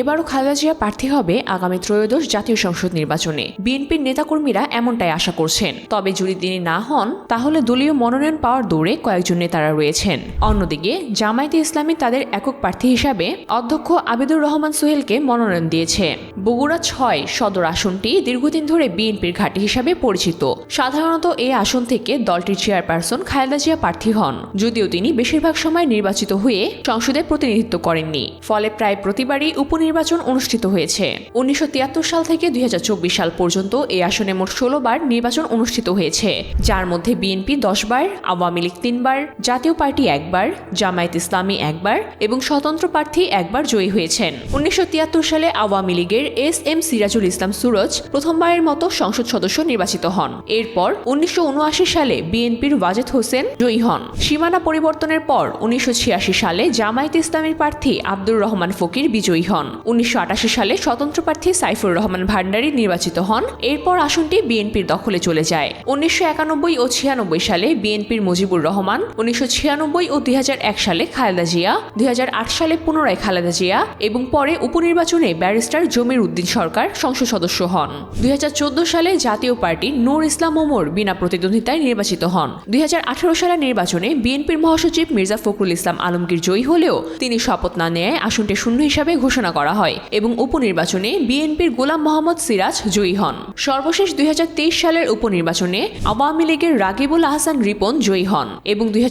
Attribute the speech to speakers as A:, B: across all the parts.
A: এবারও খালেদা জিয়া প্রার্থী হবে আগামী ত্রয়োদশ জাতীয় সংসদ নির্বাচনে। বিএনপির নেতাকর্মীরা এমনটাই আশা করছেন। তবে যদি তিনি না হন, তাহলে দলীয় মনোনয়ন পাওয়ার দৌড়ে কয়েকজন নেতারা রয়েছেন। অন্যদিকে, জামায়াতে ইসলামী তাদের একক প্রার্থী হিসাবে অধ্যক্ষ আবিদুর রহমান সোহেলকে মনোনয়ন দিয়েছে। বগুড়া ছয় সদর আসনটি দীর্ঘদিন ধরে বিএনপির ঘাঁটি হিসাবে পরিচিত। সাধারণত এই আসন থেকে দলটির চেয়ারপারসন খালেদা জিয়া প্রার্থী হন। যদিও তিনি বেশিরভাগ সময় নির্বাচিত হয়ে সংসদে প্রতিনিধিত্ব করেননি। ফলে প্রায় প্রতিবারই উপনির্বাচন অনুষ্ঠিত হয়েছে। উনিশশো তিয়াত্তর সাল থেকে দুই হাজার চব্বিশ সাল পর্যন্ত এই আসনে মোট ষোলো বার নির্বাচন অনুষ্ঠিত হয়েছে। যার মধ্যে বিএনপি দশ বার, আওয়ামী লীগ তিনবার জাতীয় পার্টি একবার জামায়াত ইসলামী একবার এবং স্বতন্ত্র প্রার্থী একবার জয়ী হয়েছেন। উনিশশো তিয়াত্তর সালে আওয়ামী লীগের এস এম সিরাজুল ইসলাম সুরজ প্রথমবারের মতো সংসদ সদস্য নির্বাচিত হন। এরপর উনিশশো উনআশি সালে বিএনপির ওয়াজেদ হোসেন জয়ী হন। সীমানা পরিবর্তনের পর উনিশশো ছিয়াশি সালে জামায়াত ইসলামীর প্রার্থী আব্দুর রহমান ফকির বিজয়ী হন। উনিশশো আটাশি সালে স্বতন্ত্র প্রার্থী সাইফুর রহমান ভান্ডারী নির্বাচিত হন। এরপর আসনটি বিএনপির দখলে চলে যায়। উনিশশো একানব্বই ও ছিয়ানব্বই সালে বিএনপির মুজিবুর রহমান, উনিশশো ছিয়ানব্বই ও দুই হাজার এক সালে খালেদা জিয়া, দুই হাজার আট সালে পুনরায় খালেদা জিয়া এবং পরে উপনির্বাচনে ব্যারিস্টার জমির উদ্দিন সরকার সংসদ সদস্য হন। দুই হাজার চোদ্দ সালে জাতীয় পার্টি নূর ইসলাম ওমর বিনা প্রতিদ্বন্দ্বিতায় নির্বাচিত হন। দুই হাজার আঠারো সালের নির্বাচনে বিএনপির মহাসচিব মির্জা ফখরুল ইসলাম আলমগীর জয়ী হলেও তিনি শপথ না নেয় আসনটি শূন্য হিসাবে ঘোষণা করা হয় এবং উপনির্বাচনে বিএনপির গোলাম মোহাম্মদ সিরাজ জয়ী হন। সর্বশেষ দুই সালের উপনির্বাচনে আওয়ামী লীগের রাগিবুল আহসান রিপন জয়ী হন এবং দুই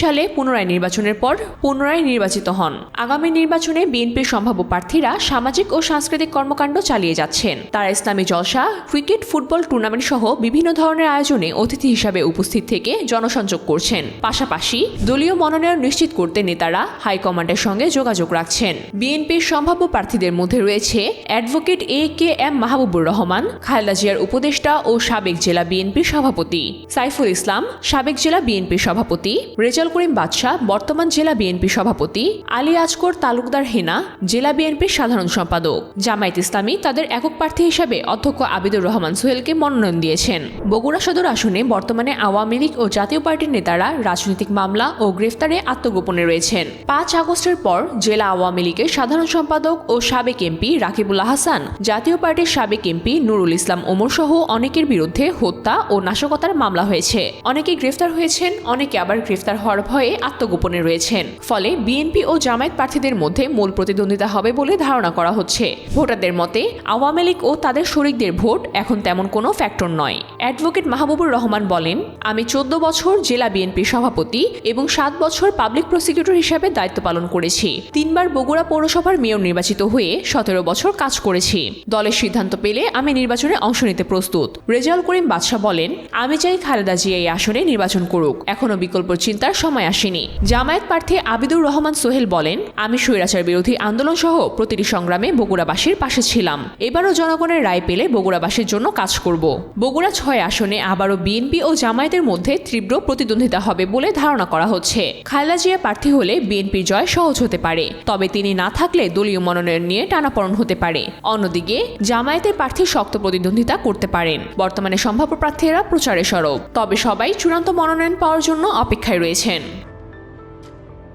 A: সালে পুনরায় নির্বাচনের পর পুনরায় নির্বাচিত হন। আগামী নির্বাচনে বিএনপির সম্ভাব্য প্রার্থীরা সামাজিক ও সাংস্কৃতিক কর্মকাণ্ড চালিয়ে যাচ্ছেন। তারা ইসলামী জলসা, ক্রিকেট, ফুটবল টুর্নামেন্ট সহ বিভিন্ন ধরনের আয়োজনে অতিথি হিসাবে উপস্থিত থেকে জনসংযোগ করছেন। পাশাপাশি দলীয় মনোনয়ন নিশ্চিত করতে নেতারা হাইকমান্ডের সঙ্গে যোগাযোগ রাখছেন। বিএনপির সম্ভাব্য প্রার্থীদের মধ্যে রয়েছে advocate A K M Mahbubur Rahman, Khaleda জিয়ার উপদেষ্টা ও সাবেক জেলা বিএনপির সভাপতি, সাইফুল ইসলাম, সাবেক জেলা বিএনপির সভাপতি, রেজাল করিম বাদশাহ, বর্তমান জেলা বিএনপি সভাপতি, আলী আজকর তালুকদার হেনা, জেলা বিএনপির সাধারণ সম্পাদক। জামায়াত ইসলামী তাদের একক প্রার্থী হিসাবে অধ্যক্ষ আবিদুর রহমান সোহেলকে মনোনয়ন দিয়েছেন। বগুড়া সদর আসনে বর্তমানে আওয়ামী লীগ ও জাতীয় পার্টির নেতারা রাজনৈতিক মামলা ও গ্রেফতারে আত্মগোপনে রয়েছেন। পাঁচ আগস্টের পর জেলা আওয়ামী লীগের সাধারণ সম্পাদক ও সাবেক এমপি রাকিবুল্লাহ হাসান, জাতীয় পার্টির সাবেক এমপি নুরুল ইসলাম ওমর সহ অনেকের বিরুদ্ধে হত্যা ও নাশকতার মামলা হয়েছে। অনেকে গ্রেফতার হয়েছেন, অনেকে আবার গ্রেফতার হওয়ার ভয়ে আত্মগোপনে রয়েছেন। ফলে বিএনপি ও জামায়াত প্রার্থীদের মধ্যে মূল প্রতিদ্বন্দ্বিতা হবে বলে ধারণা করা হচ্ছে। ভোটারদের মতে, আওয়ামী লীগ ও তাদের শরিকদের ভোট এখন তেমন কোনো ফ্যাক্টর নয়। অ্যাডভোকেট মাহবুবুর রহমান বলেন, আমি চোদ্দ বছর জেলা বিএনপির সভাপতি এবং সাত বছর পাবলিক প্রসিকিউটর হিসাবে দায়িত্ব পালন করেছি। তিনবার বগুড়া পৌরসভার মেয়র নির্বাচিত হয়ে সতেরো বছর কাজ করেছি। দলের সিদ্ধান্ত পেলে আমি নির্বাচনে অংশ নিতে প্রস্তুত। রেজাউল করিম বাদশাহ বলেন, আমি চাই খালেদা জিয়া এই আসনে নির্বাচন করুক। এখনও বিকল্প চিন্তার সময় আসেনি। জামায়াত প্রার্থী আবিদুর রহমান সোহেল বলেন, আমি স্বৈরাচার বিরোধী আন্দোলন সহ প্রতিটি সংগ্রামে বগুড়াবাসীর পাশে ছিলাম। এবারও জনগণের রায় পেলে বগুড়াবাসীর জন্য কাজ করব। বগুড়া ছয় আসনে আবারও বিএনপি ও জামায়াতের মধ্যে তীব্র প্রতিদ্বন্দ্বিতা হবে বলে ধারণা করা হচ্ছে। খালেদা জিয়া প্রার্থী হলে বিএনপির জয় সহজ হতে পারে। তবে তিনি না থাকলে দলীয় মনোনয়ন নিয়ে টানাপড়ন হতে পারে। অন্যদিকে, জামায়াতের প্রার্থী শক্ত প্রতিদ্বন্দ্বিতা করতে পারেন। বর্তমানে সম্ভাব্য প্রার্থীরা প্রচারে সরব। তবে সবাই চূড়ান্ত মনোনয়ন পাওয়ার জন্য অপেক্ষায় রয়েছেন।